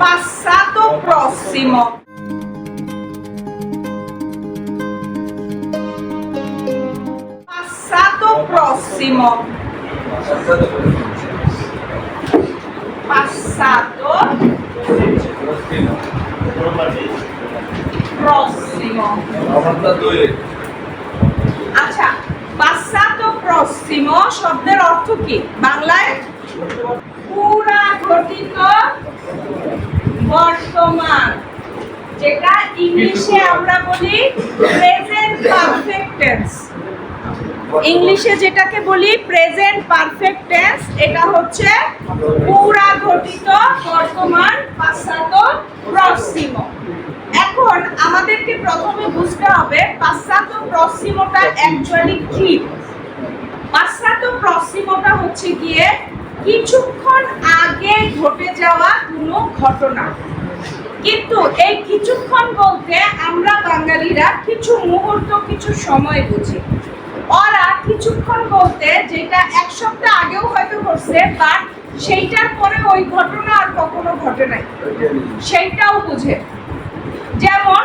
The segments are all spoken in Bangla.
passato prossimo passato prossimo passato prossimo আচ্ছা passato prossimo শব্দের অর্থ কি বাংলায় পুরা ঘটিত বর্তমান। যেটা ইংলিশে আমরা বলি প্রেজেন্ট পারফেক্ট টেন্স ইংলিশে যেটাকে বলি প্রেজেন্ট পারফেক্ট টেন্স এটা হচ্ছে পুরা ঘটিত বর্তমান পাশ্চাত্য প্রসিমো এখন আমাদেরকে প্রথমে বুঝতে হবে পাশ্চাত্য প্রসিমোটা অ্যাকচুয়ালি কি। পাশ্চাত্য প্রসিমোটা হচ্ছে গিয়ে কিছুক্ষণ আগে ঘটে যাওয়া কোনো ঘটনা। কিন্তু এই কিছুক্ষণ বলতে আমরা বাঙালিরা কিছু মুহূর্ত কিছু সময় বুঝি। ওরা কিছুক্ষণ বলতে যেটা এক সপ্তাহ আগেও হয়তো ঘটছে বাট সেইটার পরে ওই ঘটনা আর কখনো ঘটে নাই। সেইটাও বুঝে। যেমন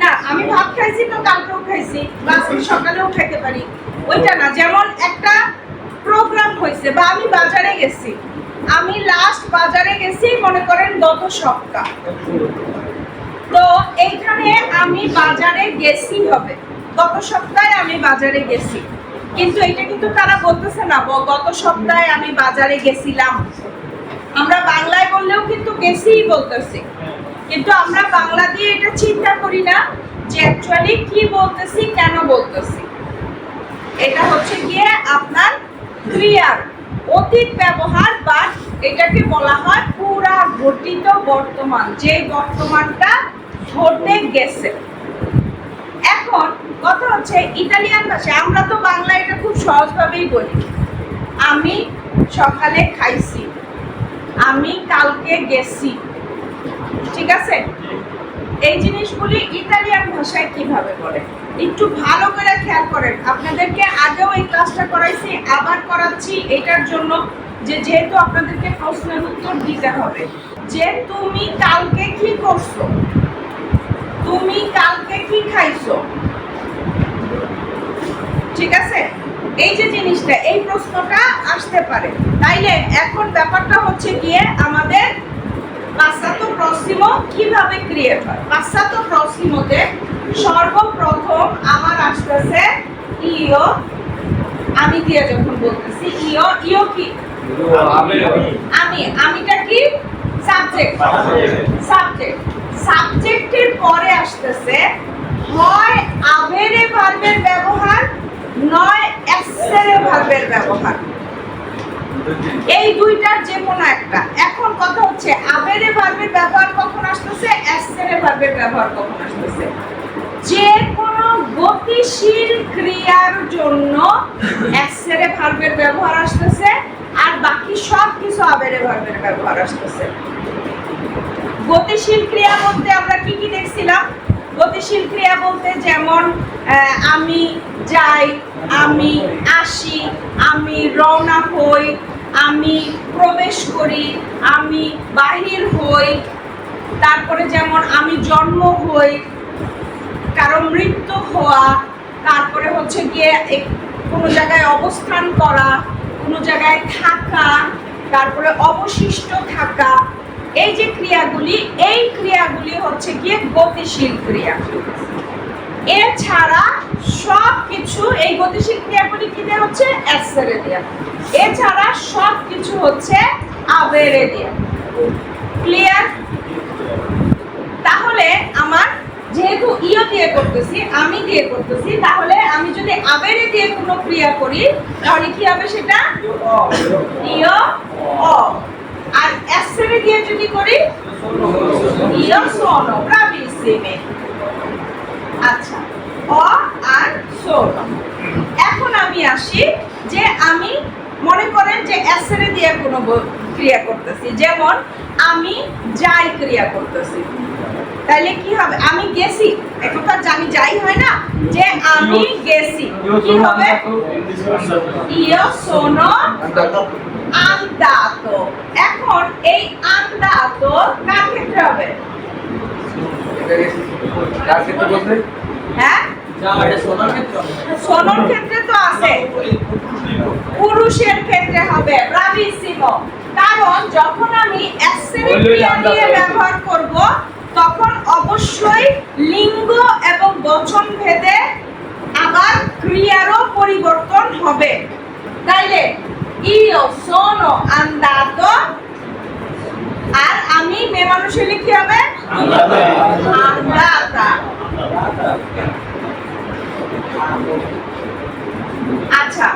না আমি ভাত খাইছি তো কালকেও খাইছি বা সকালেও খাইতে পারি। ওইটা না যেমন একটা প্রোগ্রাম হয়েছে বা আমি বাজারে গেছি। আমি লাস্ট বাজারে গেছি, মনে করেন, গত সপ্তাহ। তো এইখানে আমি বাজারে গেছি হবে। গত সপ্তাহে আমি বাজারে গেছি। কিন্তু এটা কিন্তু তারা বলতেছে না গত সপ্তাহে আমি বাজারে গেছিলাম। আমরা বাংলায় বললেও কিন্তু গেছিই বলতেছি। কিন্তু আমরা বাংলা দিয়ে এটা চিন্তা করি না যে অ্যাকচুয়ালি কি বলতেছি, কেন বলতেছি। এটা হচ্ছে গিয়ে আপনার ক্রিয়ার অতীত ব্যবহার বা এটাকে বলা হয় পুরা ঘটিত বর্তমান। যে বর্তমানটা ঘটে গেছে। এখন কথা হচ্ছে, ইতালিয়ান ভাষায়, আমরা তো বাংলা এটা খুব সহজভাবেই বলি। আমি সকালে খাইছি, আমি কালকে গেছি। ঠিক আছে? এই জিনিসগুলি ইতালিয়ান ভাষায় কীভাবে বলে? একটু ভালো করে খেয়াল করেন। আপনাদেরকে আগেও এই ক্লাসটা করাইছি, আবার করাচ্ছি। এটার জন্য যে যেহেতু আপনাদেরকে প্রশ্নের উত্তর দিতে হবে, যে তুমি কালকে কি করছ? তুমি কালকে কি খাইছো? ঠিক আছে? এই যে জিনিসটা, এই প্রশ্নটা আসতে পারে। তাইলে এখন ব্যাপারটা হচ্ছে গিয়ে আমাদের পাশ্চাত্য প্রসিমো কীভাবে ক্রিয়েট হয়? পাশ্চাত্য প্রসিমোতে সর্বপ্রথম আমার আসতেছে ইও আমি দিয়ে যখন বলতেছি ইও ইও কি? আমি। আমিটা কি? সাবজেক্ট সাবজেক্ট সাবজেক্টের পরে আসতেছে হয় আবেরে ভার্বের ব্যবহার নয় এসেরে ভার্বের ব্যবহার। এই দুইটার যে কোনো একটা। এখন কথা হচ্ছে, আবেরে ভার্বের ব্যবহার কখন আসতেছে এসেরে ভার্বের ব্যবহার কখন আসতেছে? যে কোনো গতিশীল ক্রিয়ার জন্য এসেরে ভার্বের ব্যবহার আসতেছে, আর বাকি সব কিছু আবেরে ভার্বের ব্যবহার আসতেছে। গতিশীল ক্রিয়া বলতে আমরা কি কি দেখছিলাম? গতিশীল ক্রিয়া বলতে যেমন আমি যাই, আমি আসি, আমি রওনা হই আমি প্রবেশ করি, আমি বাহির হই, তারপরে যেমন আমি জন্ম হই, কারও মৃত্যু হওয়া, তারপরে হচ্ছে গিয়ে কোনো জায়গায় অবস্থান করা, কোনো জায়গায় থাকা, তারপরে অবশিষ্ট থাকা, এই যে ক্রিয়াগুলি, এই ক্রিয়াগুলি হচ্ছে গিয়ে গতিশীল ক্রিয়া। এছাড়া সব কিছু এই গতিশীল ক্রিয়াগুলি কি দিয়ে হচ্ছে অ্যাসেরে দেয়া এছাড়া সব কিছু হচ্ছে আবেরে দেয়া ক্লিয়ার তাহলে আমার যেহেতু ইও দিয়ে করতেছি, আমি দিয়ে করতেছি, তাহলে আমি যদি আবেরে দিয়ে কোনো ক্রিয়া করি, তাহলে কি হবে সেটা? ইও, অ। আর এসরে দিয়ে যদি করি, ইও সোনো ব্রাভিসিমে আচ্ছা অ আর সোনো এখন আমি আসি যে আমি মনে করেন যে এসরে দিয়ে কোনো ক্রিয়া করতেছি যেমন আমি যাই ক্রিয়া করতেছি। তাহলে কি হবে? আমি গেছি এখন তো আমি যাই হয় না যে আমি গেছি। কি হবে? ইও সোনো এখন এখন এই আন্দাত কার ক্ষেত্রে হবে? কার ক্ষেত্রে বলতে হ্যাঁ? সোনর ক্ষেত্রে তো আছে। পুরুষের ক্ষেত্রে হবে ব্রাভিসিমো কারণ যখন আমি অ্যাকসেন্ট ক্রিয়া দিয়ে ব্যবহার করব তখন অবশ্যই লিঙ্গ এবং বচন ভেদে আবার ক্রিয়ারও পরিবর্তন হবে। তাইলে ইও সোনো আন্দাতো আর আমি মেয়ে মানুষের লিখতে হবে আচ্ছা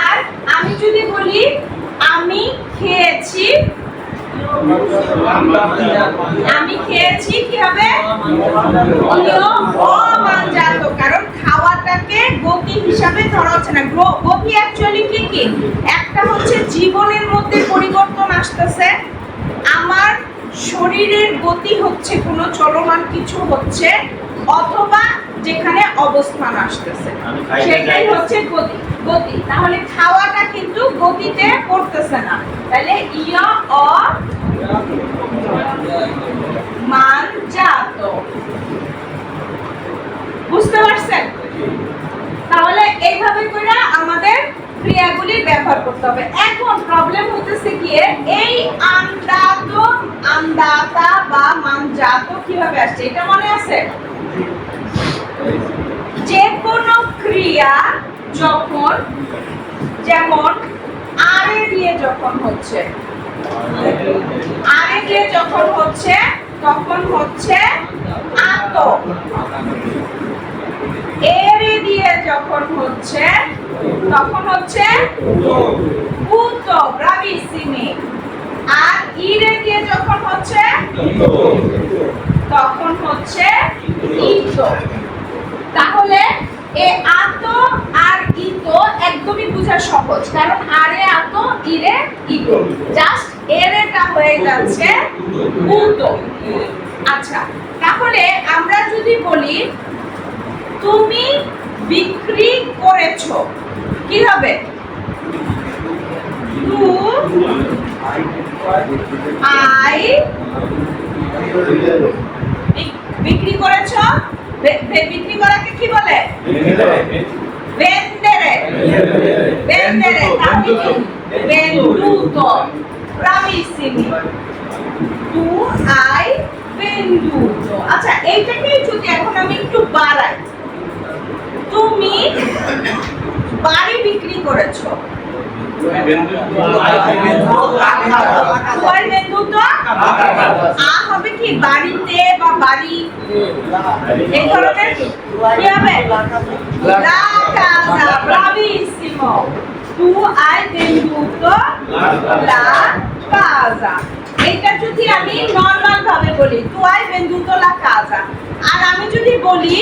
আর আমি যদি বলি, আমি খেয়েছি আমি খেয়েছি কি হবে? কারণ খাওয়াটাকে গতি হিসাবে ধরা হচ্ছে না। গতি অ্যাকচুয়ালি কি কি? একটা হচ্ছে জীবনের মধ্যে পরিবর্তন আসতেছে আমার শরীরের গতি হচ্ছে কোনো চলমান কিছু হচ্ছে অথবা যেখানে অবস্থান আসতেছে। সেটাই হচ্ছে গতি। গতি। তাহলে খাওয়াটা কিন্তু গতিতে পড়তেছে না। তাহলে ইয় অ মানজাত। বুঝতে পারছেন? তাহলে এইভাবে করে আমাদের ক্রিয়াগুলি ব্যবহার করতে হবে। এখন প্রবলেম হতেছে গিয়ে এই আন্দাত আন্দাতা বা মানজাত কীভাবে আসছে? এটা মনে আছে? যে কোনো ক্রিয়া যখন, যেমন আরে দিয়ে যখন হচ্ছে, আরে দিয়ে যখন হচ্ছে, তখন হচ্ছে আত। এরে দিয়ে যখন হচ্ছে তখন হচ্ছে ভূত ব্রাভিসিমি আর দিয়ে যখন হচ্ছে? তখন হচ্ছে ইত তাহলে এ আত আর ইত একদমই বোঝা সহজ, কারণ আরে, আত, ইরে, ইত। জাস্ট এরেটা হয়ে যাচ্ছে ভূত আচ্ছা তাহলে আমরা যদি বলি, তুমি বিক্রি করেছ। কি হবে? টু আই বিক্রি করেছ? বিক্রি করাকে কি বলে? vendere vendere venduto bravissimi tu hai venduto আচ্ছা এইটাকে যদি এখন আমি একটু বাড়াই। তুমি বাড়ি বিক্রি করেছ. এটা যদি আমি নর্মাল ভাবে বলি তু আই la casa আর আমি যদি বলি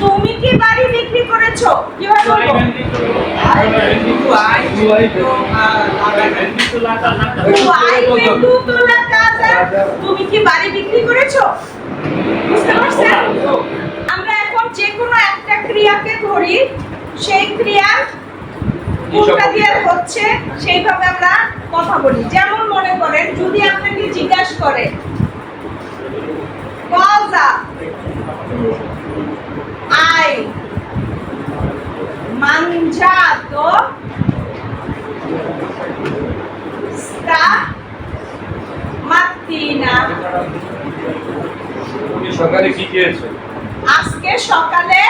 তুমি কি বাড়ি বিক্রি করেছ? কীভাবে বলব? তুমি কি বাড়ি বিক্রি করেছ? বুঝতে পারছেন? আমরা এখন যে কোনো একটা ক্রিয়াকে ধরি। সেই ক্রিয়ার কোনটা দিয়ে হচ্ছে সেইভাবে আমরা কথা বলি। যেমন মনে করেন যদি আপনাকে জিজ্ঞাসা করে cosa hai mangiato sta mattina সকালে কি খেয়েছো? আজকে সকালে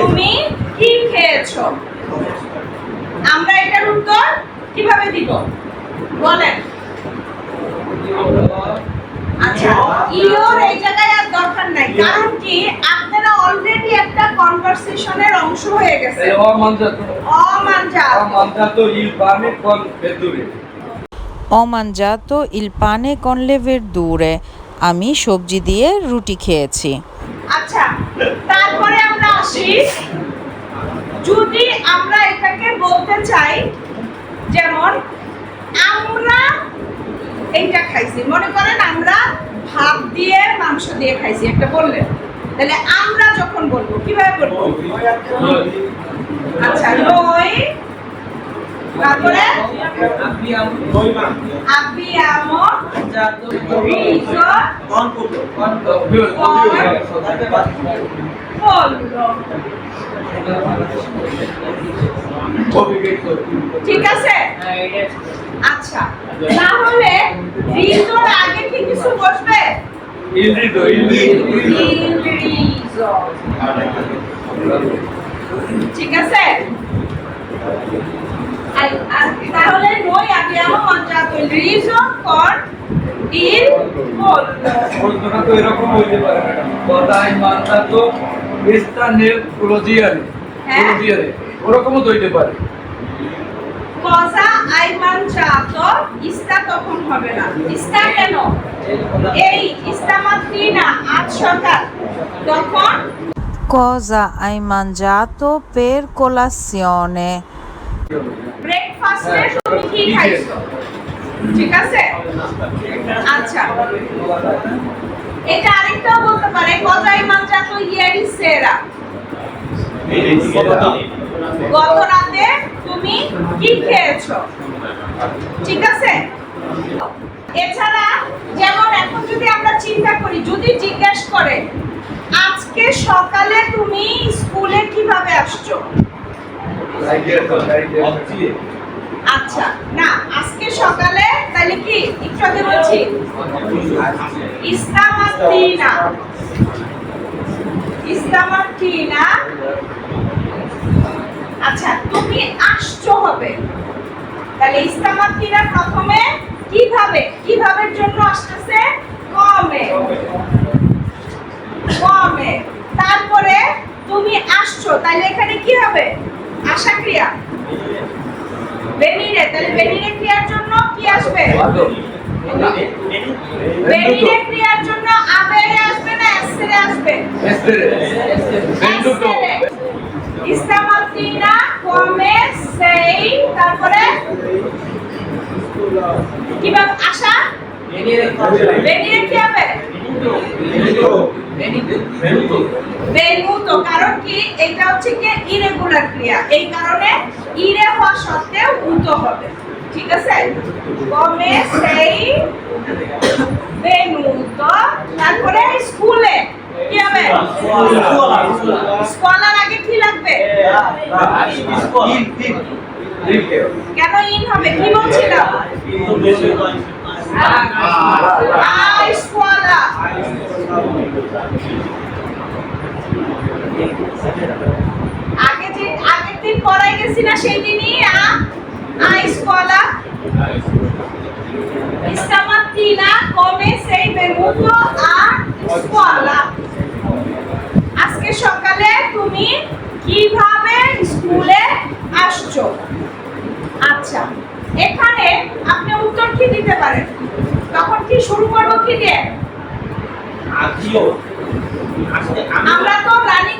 তুমি কি খেয়েছো? আমরা এটার উত্তর কীভাবে দিব? বলেন। আচ্ছা ইওর এই জায়গায় আর দরকার নাই। কারণ কি? অলরেডি একটা কনভারসেশনের অংশ হয়ে গেছে। অমানজাত। con le verdure. আমি সবজি দিয়ে রুটি খেয়েছি। আচ্ছা তারপরে আমরা আসি। যদি আমরা এটাকে বলতে চাই যেমন আমরা এইটা খাইছি। মনে করেন আমরা ভাত দিয়ে মাংস দিয়ে খাইছি একটা বললেন। তাহলে আমরা যখন বলব কীভাবে বলব? আচ্ছা নই তারপরে? ঠিক আছে? আচ্ছা তাহলে রিজোর আগে কি কিছু বসবে? ইলরিদো ঠিক আছে? তাহলে noi abbiamo mangiato il riso con il pollo তো এরকম হইতে পারে কথাই মানটা তো পেস্তা নেল ক্লোজিয়ারে। ক্লোজিয়ারে ওরকমও তো হইতে পারে। cosa hai mangiato sta তখন হবে না sta কেন এই stamattina আজ সকাল তখন Cosa hai mangiato per colazione? ব্রেকফাস্টে তুমি কি খাইছো ঠিক আছে আচ্ছা এটা আরেকটাও বলতে পারে কজাই mangiato ieri sera গত রাতে তুমি কি খেয়েছো? ঠিক আছে? এছাড়া যেমন এখন যদি আমরা চিন্তা করি, যদি জিজ্ঞেস করে, আজকে সকালে তুমি স্কুলে কীভাবে আসছো? আচ্ছা না, আজকে সকালে তাহলে কি, একটু আগে বলছি? ইস্তামাতিনা ইস্তামাতিনা আচ্ছা তুমি আসছো হবে। তাহলে ইস্তামাতিনা প্রথমে কীভাবে কিভাবের জন্য আসতেছে? কমে। কমে। তারপরে তুমি আসছো তাহলে এখানে কি হবে? আশা ক্রিয়া বেনিরে তাহলে বেনিরে ক্রিয়ার জন্য কি আসবে? বেনিরে ক্রিয়ার জন্য আবেরে আসবে না এসরে আসবে? এস্তেরে বেন্ডুটো ইস্তামাতিনা কমে সেই, তারপরে? কীভাবে আসা বেনিরে কি হবে? বেনুতো কারণ কি? এটা হচ্ছে কি ইরেগুলার ক্রিয়া। এই কারণে ইরে হওয়া সত্ত্বেও উতো হবে। ঠিক আছে? কমে সেই বেনুতো, তারপরে স্কুলে। কি হবে? স্কলার আগে কি লাগবে? কেন ইন হবে? কি বলছিলাম আই স্কলা আগে যে, আগের দিন পড়াই গেছি না সেই দিনই আই স্কলা stamattina come sei venuto a scuola আজকে সকালে তুমি কীভাবে স্কুলে আসছো? আচ্ছা এখানে আপনি উত্তর কি দিতে পারেন? তখন কি শুরু করব কি দিয়ে? আমরা তো রানিং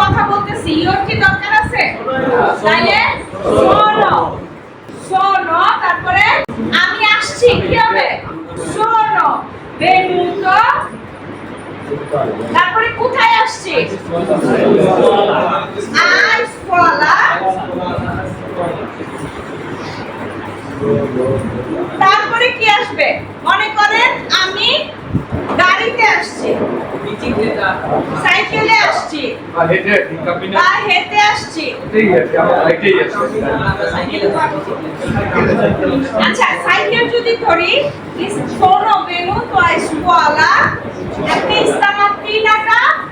কথা বলতেছি ইওর কি দরকার আছে? তাইলে শোনো শোনো তারপরে আমি আসছি কি হবে শোনো venuto তারপরে কোথায় আসছি আই স্কুলা তারপরে কি আসবে? মনে করেন আমি গাড়িতে আসছি। সাইকেলে আসছি। বা হেঁটে আসছি। আচ্ছা সাইকেল যদি ধরি sono venuto a scuola আপনি স্তামাত্রিনাটা আগে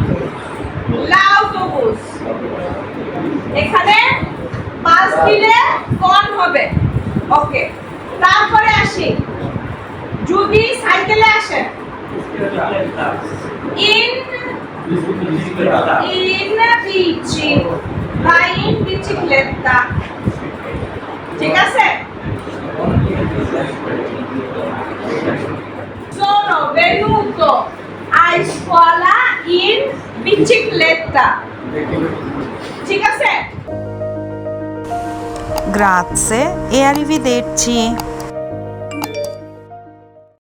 l'autobus এখানে পাঁচ দিলে কন হবে ওকে তারপরে আসি যদি সাইকেলে আসেন ইন in bici বা in bicicletta ঠিক আছে Sono venuto a scuola in bicicletta. Grazie e arrivederci.